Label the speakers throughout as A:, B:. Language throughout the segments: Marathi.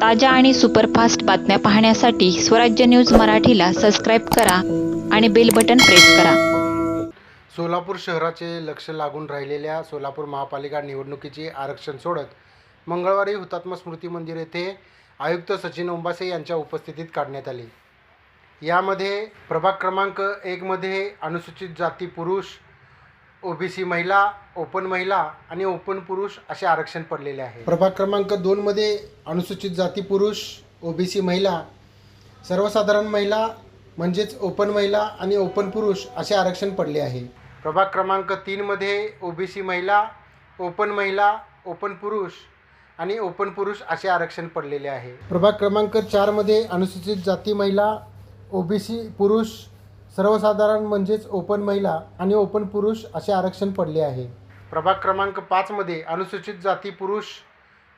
A: ताज्या आणि सुपरफास्ट बातम्या पाहण्यासाठी स्वराज्य न्यूज मराठीला सबस्क्राईब करा आणि बेल बटन प्रेस करा.
B: सोलापूर शहराचे लक्ष लागून राहिलेल्या सोलापूर महापालिका निवडणुकीचे आरक्षण सोडत मंगळवारी हुतात्मा स्मृती मंदिर येथे आयुक्त सचिन ओंबासे यांच्या उपस्थितीत काढण्यात आली. यामध्ये प्रभाग क्रमांक एकमध्ये अनुसूचित जाती पुरुष ओबीसी महिला ओपन महिला आणि ओपन पुरुष असे आरक्षण पडलेले आहे. प्रभाग क्रमांक दोनमध्ये अनुसूचित जाती पुरुष ओबीसी महिला सर्वसाधारण महिला म्हणजेच ओपन महिला आणि ओपन पुरुष असे आरक्षण पडले आहे. प्रभाग क्रमांक तीनमध्ये ओबीसी महिला ओपन महिला ओपन पुरुष आणि ओपन पुरुष असे आरक्षण पडलेले आहे. प्रभाग क्रमांक चारमध्ये अनुसूचित जाती महिला ओबीसी पुरुष सर्वसाधारण म्हणजेच ओपन महिला आणि ओपन पुरुष असे आरक्षण पडले आहे. प्रभाग क्रमांक पाचमध्ये अनुसूचित जाती पुरुष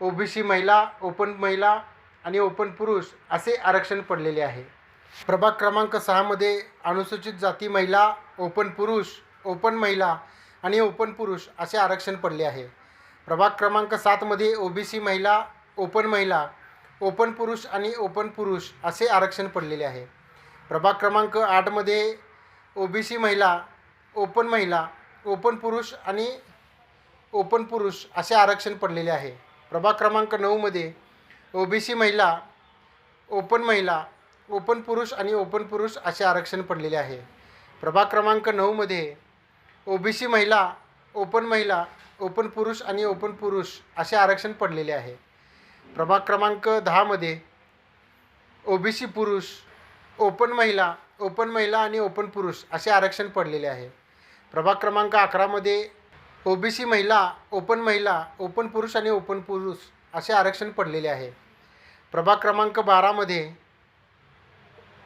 B: ओबीसी महिला ओपन महिला आणि ओपन पुरुष असे आरक्षण पडलेले आहे. प्रभाग क्रमांक सहामध्ये अनुसूचित जाती महिला ओपन पुरुष ओपन महिला आणि ओपन पुरुष असे आरक्षण पडले आहे. प्रभाग क्रमांक सातमध्ये ओबीसी महिला ओपन महिला ओपन पुरुष आणि ओपन पुरुष असे आरक्षण पडलेले आहे. प्रभाग क्रमांक आठमध्ये ओ बी सी महिला ओपन महिला ओपन पुरुष आणि ओपन पुरुष असे आरक्षण पडलेले आहे. प्रभाग क्रमांक नऊमध्ये ओ बी सी महिला ओपन महिला ओपन पुरुष आणि ओपन पुरुष असे आरक्षण पडलेले आहे. प्रभाग क्रमांक नऊमध्ये ओ बी सी महिला ओपन महिला ओपन पुरुष आणि ओपन पुरुष असे आरक्षण पडलेले आहे. प्रभाग क्रमांक दहामध्ये ओ बी सी पुरुष ओपन महिला ओपन महिला आणि ओपन पुरुष असे आरक्षण पडलेले आहे. प्रभाग क्रमांक अकरामध्ये ओबीसी महिला ओपन महिला ओपन पुरुष आणि ओपन पुरुष असे आरक्षण पडलेले आहे. प्रभाग क्रमांक बारामध्ये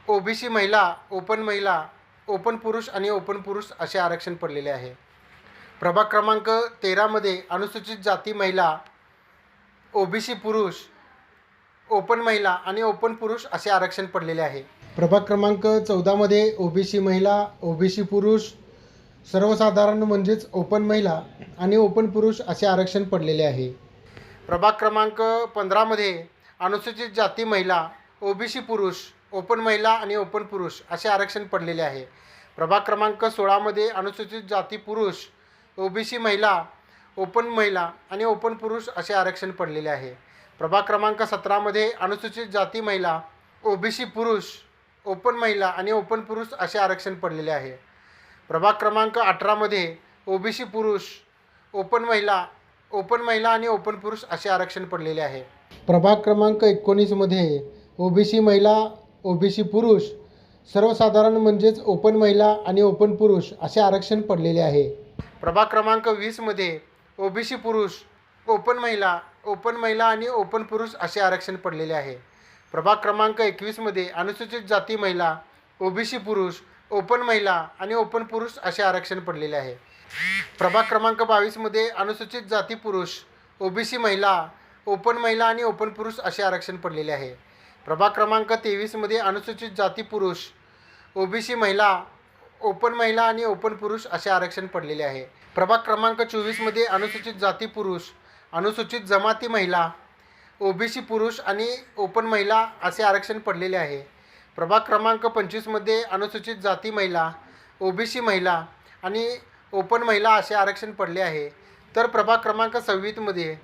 B: ओबीसी महिला ओपन महिला ओपन पुरुष आणि ओपन पुरुष असे आरक्षण पडलेले आहे. प्रभाग क्रमांक तेरामध्ये अनुसूचित जाती महिला ओबीसी पुरुष ओपन महिला आणि ओपन पुरुष असे आरक्षण पडलेले आहे. प्रभाग क्रमांक चौदामध्ये ओबीसी महिला ओबीसी पुरुष सर्वसाधारण म्हणजेच ओपन महिला आणि ओपन पुरुष असे आरक्षण पडलेले आहे. प्रभाग क्रमांक पंधरामध्ये अनुसूचित जाती महिला ओबीसी पुरुष ओपन महिला आणि ओपन पुरुष असे आरक्षण पडलेले आहे. प्रभाग क्रमांक सोळामध्ये अनुसूचित जाती पुरुष ओबीसी महिला ओपन महिला आणि ओपन पुरुष असे आरक्षण पडलेले आहे. प्रभाग क्रमांक सतरामध्ये अनुसूचित जाती महिला ओबीसी पुरुष ओपन महिला आणि ओपन पुरुष असे आरक्षण पडलेले आहे. प्रभाग क्रमांक अठरामध्ये ओबीसी पुरुष ओपन महिला ओपन महिला आणि ओपन पुरुष असे आरक्षण पडलेले आहे. प्रभाग क्रमांक एकोणीसमध्ये ओबीसी महिला ओबीसी पुरुष सर्वसाधारण म्हणजेच ओपन महिला आणि ओपन पुरुष असे आरक्षण पडलेले आहे. प्रभाग क्रमांक वीसमध्ये ओबीसी पुरुष ओपन महिला ओपन महिला आणि ओपन पुरुष असे आरक्षण पडलेले आहे. प्रभाग क्रमांक एकवीसमध्ये अनुसूचित जाती महिला ओबीसी पुरुष ओपन महिला आणि ओपन पुरुष असे आरक्षण पडलेले आहे. प्रभाग क्रमांक बावीसमध्ये अनुसूचित जाती पुरुष ओबीसी महिला ओपन महिला आणि ओपन पुरुष असे आरक्षण पडलेले आहे. प्रभाग क्रमांक तेवीसमध्ये अनुसूचित जाती पुरुष ओबीसी महिला ओपन महिला आणि ओपन पुरुष असे आरक्षण पडलेले आहे. प्रभाग क्रमांक चोवीसमध्ये अनुसूचित जाती पुरुष अनुसूचित जमाती महिला ओबीसी पुरुष आणि ओपन महिला असे आरक्षण पडलेले आहे. प्रभाग क्रमांक पंचवीसमध्ये अनुसूचित जाती महिला ओबीसी महिला आणि ओपन महिला असे आरक्षण पडले आहे. तर प्रभाग क्रमांक सव्वीसमध्ये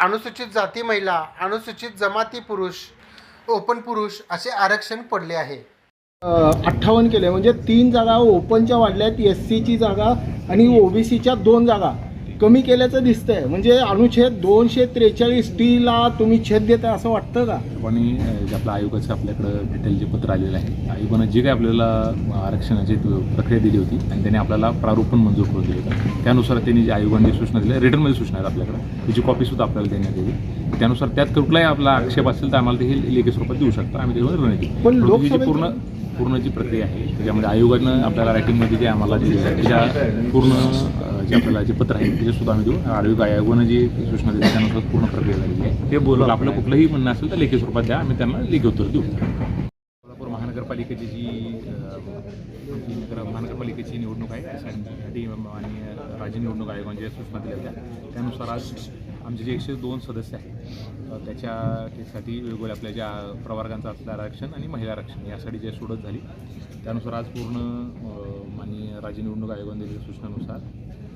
B: अनुसूचित जाती महिला अनुसूचित जमाती पुरुष ओपन पुरुष असे आरक्षण पडले आहे.
C: अठ्ठावन्न केले. म्हणजे तीन जागा ओपनच्या वाढल्या आहेत एस सीची जागा आणि ओबीसीच्या दोन जागा. कमी केल्याचं दिसतंय. म्हणजे अनुच्छेद दोनशे त्रेचाळीस टीला तुम्ही छेद देताय असं वाटतं का?
D: आणि जे आपलं आयोगाचं आपल्याकडं डिटेल जे पत्र आलेलं आहे आयोगानं जे काही आपल्याला आरक्षणाची प्रक्रिया दिली होती आणि त्यांनी आपल्याला प्रारूप पण मंजूर करून दिलं होतं. त्यानुसार त्यांनी जे आयोगाने सूचना दिल्या रिटर्नमध्ये सूचना आहेत आपल्याकडं त्याची कॉपीसुद्धा आपल्याला देण्यात येईल त्यानुसार त्यात कुठलाही आपला आक्षेप असेल तर आम्हाला ते हे लेखी स्वरूपात देऊ शकतो. आम्ही त्याच्यावर रणनीती
C: पण
D: जी
C: लोकसभेत-
D: पूर्ण पूर्ण जी प्रक्रिया आहे त्याच्यामध्ये आयोगानं आपल्याला रायटिंगमध्ये जे आम्हाला जे त्याच्या पूर्ण जे आपल्याला जे पत्र आहे त्याचे सुद्धा आम्ही देऊ. आयोग आयोगानं जी सूचना दिली त्यानुसार पूर्ण प्रक्रिया झालेली आहे. ते बोलून आपलं कुठलंही म्हणणं असेल तर लेखी स्वरूपात द्या आम्ही त्यांना लेखी उत्तर देऊ. सोलापूर महानगरपालिकेची जी नगर महानगरपालिकेची निवडणूक आहे त्यासाठी आणि राज्य निवडणूक आयोगाने सूचना दिल्या होत्या त्यानुसार आज आमचे जे एकशे दोन सदस्य आहेत अ, त्याच्यासाठी वेगवेगळ्या आपल्या ज्या प्रवर्गांचं असलं आरक्षण आणि महिला आरक्षण यासाठी जे सोडत झाली त्यानुसार आज पूर्ण माननीय राज्य निवडणूक आयोगाने दिलेल्या सूचनानुसार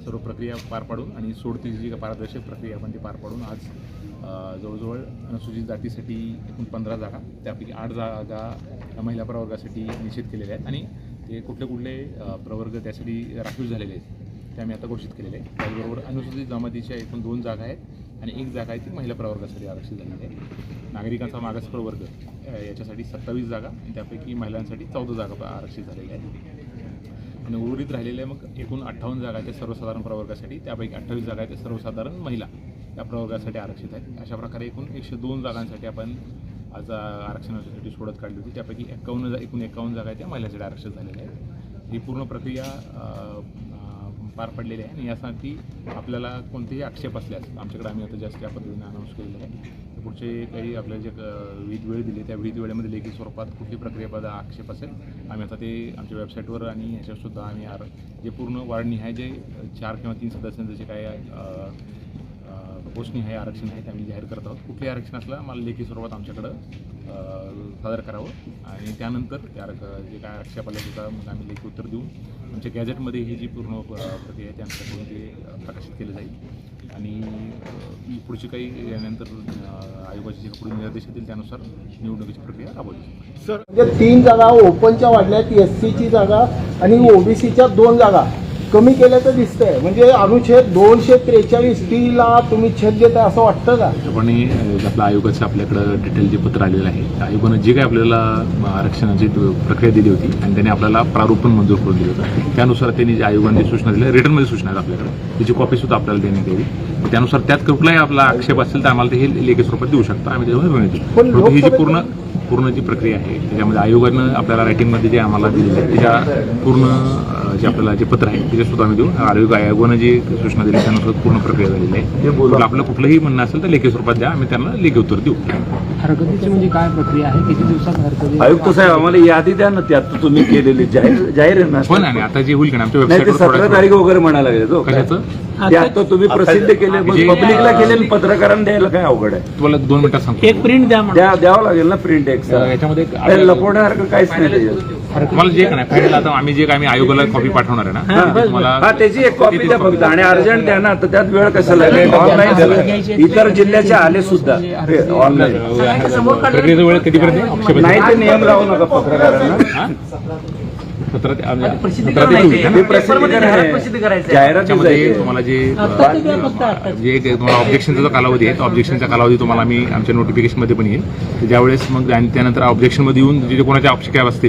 D: सर्व प्रक्रिया पार पाडून आणि सोडतीची जी पारदर्शक प्रक्रिया आपण ती पार पाडून आज जवळजवळ अनुसूचित जातीसाठी एकूण पंधरा जागा त्यापैकी आठ जागा महिला प्रवर्गासाठी निश्चित केलेल्या आहेत आणि ते कुठले कुठले प्रवर्ग त्यासाठी राखीव झालेले आहेत ते आम्ही आता घोषित केलेले आहे त्याचबरोबर अनुसूचित जमातीच्या एकूण दोन जागा आहेत आणि एक जागा आहे ती महिला प्रवर्गासाठी आरक्षित झालेली आहे. नागरिकांचा मागास प्रवर्ग याच्यासाठी सत्तावीस जागा आणि त्यापैकी महिलांसाठी चौदा जागा आरक्षित झालेल्या आहेत. आणि उर्वरित राहिलेल्या मग एकूण अठ्ठावन्न जागा आहेत सर्वसाधारण प्रवर्गासाठी. त्यापैकी अठ्ठावीस जागा आहेत सर्वसाधारण महिला या प्रवर्गासाठी आरक्षित आहेत. अशा प्रकारे एकूण एकशे दोन जागांसाठी आपण आज आरक्षणासाठी सोडत काढली होती. त्यापैकी एक्कावन्न जा एकूण एक्कावन्न जागा आहेत त्या महिलासाठी आरक्षित झालेल्या आहेत. ही पूर्ण प्रक्रिया पार पडलेली आहे आणि यासाठी आपल्याला कोणतेही आक्षेप असल्यास आमच्याकडे आम्ही आता जास्त या पद्धतीने अनाऊन्स केलेलं आहे. तर पुढचे काही आपल्या जे विध वेळ दिली त्या विध वेळेमध्ये लेखी स्वरूपात कुठली प्रक्रियेबद्दल आक्षेप असेल आम्ही आता ते आमच्या वेबसाईटवर आणि ह्याच्यावरसुद्धा आम्ही आर जे पूर्ण वार्डनिहाय जे चार किंवा तीन सदस्यांचं जे काय अ, हे आरक्षण आहे ते आम्ही जाहीर करत आहोत. कुठले आरक्षण असलं आम्हाला लेखी स्वरूपात आमच्याकडं सादर करावं. आणि त्यानंतर त्या आरक- जे काय आक्षेप आले मग आम्ही लेखी उत्तर देऊन आमच्या गॅजेटमध्ये ही जी पूर्ण प्रती प्रक्रिया आहे त्यानुसार ते प्रकाशित केलं जाईल. आणि पुढची काही यानंतर आयोगाचे जे पुढील निर्देश येतील त्यानुसार निवडणुकीची प्रक्रिया राबवली
C: सर म्हणजे तीन जागा ओपनच्या वाढल्यात एस सीची जागा आणि ओबीसीच्या दोन जागा. कमी केल्याचं दिसतंय. म्हणजे अनुच्छेद दोनशे त्रेचाळीस टी ला तुम्ही छेद देताय असं वाटतं का?
D: अ, आपल्या आयोगाचं आपल्याकडं डिटेल जे पत्र आलेलं आहे त्या आयोगानं जे काही आपल्याला आरक्षणाची प्रक्रिया दिली होती आणि त्याने आपल्याला प्रारूप पण मंजूर करून दिलं होतं त्यानुसार त्यांनी जे आयोगाने सूचना दिल्या रिटर्नमध्ये सूचना आहेत आपल्याकडे. त्याची कॉपी सुद्धा आपल्याला देण्यात यावी. त्यानुसार त्यात कुठलाही आपला आक्षेप असेल तर आम्हाला ते हे लेखी स्वरूपात देऊ शकता. आम्ही त्याच्यावर निर्णय देऊ.
C: पण
D: ही जी पूर्ण पूर्ण जी प्रक्रिया आहे. त्याच्यामध्ये आयोगानं आपल्याला रायटिंगमध्ये जे आम्हाला दिलेलं आहे त्याच्या पूर्ण जे आपल्याला जे पत्र आहे त्याचे सुद्धा आम्ही देऊ. आयोग आयोगानं जी सूचना दिली त्यानुसार पूर्ण प्रक्रिया झालेली आहे. आपलं कुठलंही म्हणणं असेल तर लेखी स्वरूपात द्या आम्ही त्यांना लेखी उत्तर देऊ.
E: हरकतीची म्हणजे काय प्रक्रिया आहे? किती दिवसात हरकती?
F: आयुक्त साहेब आम्हाला यादी द्या ना त्यात तुम्ही केलेली. जाहीर जाहीर आहे ना?
D: पण आणि आता जे होईल का नाही, आमच्या
F: नाही ते
D: वेबसाईटवर
F: सतरा तारीख वगैरे म्हणायला लागले तो.
D: कशाचं?
F: ते आता तुम्ही प्रसिद्ध केले मग
D: जे-
F: पब्लिकला केले आणि पत्रकारांना द्यायला काय अवघड आहे?
D: तुम्हाला दोन मिनिटात सांगतो.
E: एक प्रिंट द्या
F: द्यावं लागेल ना प्रिंट एक
D: अ, याच्यामध्ये एक
F: लपवण्यासारखं काहीच नाही त्याच्यात.
D: तुम्हाला जे का नाही फायनल आता आम्ही जे काय आम्ही आयोगाला कॉपी पाठवणार आहे ना तुम्हाला
F: हा त्याची एक कॉपी द्या फक्त आणि अर्जंट द्या ना तर त्यात वेळ कशाला ऑनलाईन इतर जिल्ह्याचे आले सुद्धा ऑनलाईन
D: प्रक्रियेचा वेळ कधीपर्यंत
F: नाही ते नियम लावू नका पत्रकारांना
D: हा? सतरा ते आम्ही- सतरा ते चोवीस आहे ना?
F: ते प्रसिद्ध करायचं जाहिरात
D: त्याच्यामध्ये तुम्हाला जे अ, जे काही तुम्हाला ऑब्जेक्शनचा जो कालावधी आहे तो ऑब्जेक्शनचा कालावधी तुम्हाला आम्ही आमच्या नोटिफिकेशनमध्ये पण येईल तर ज्यावेळेस मग आणि त्यानंतर ऑब्जेक्शनमध्ये येऊन जे जे कोणाच्या आवश्यकता असतील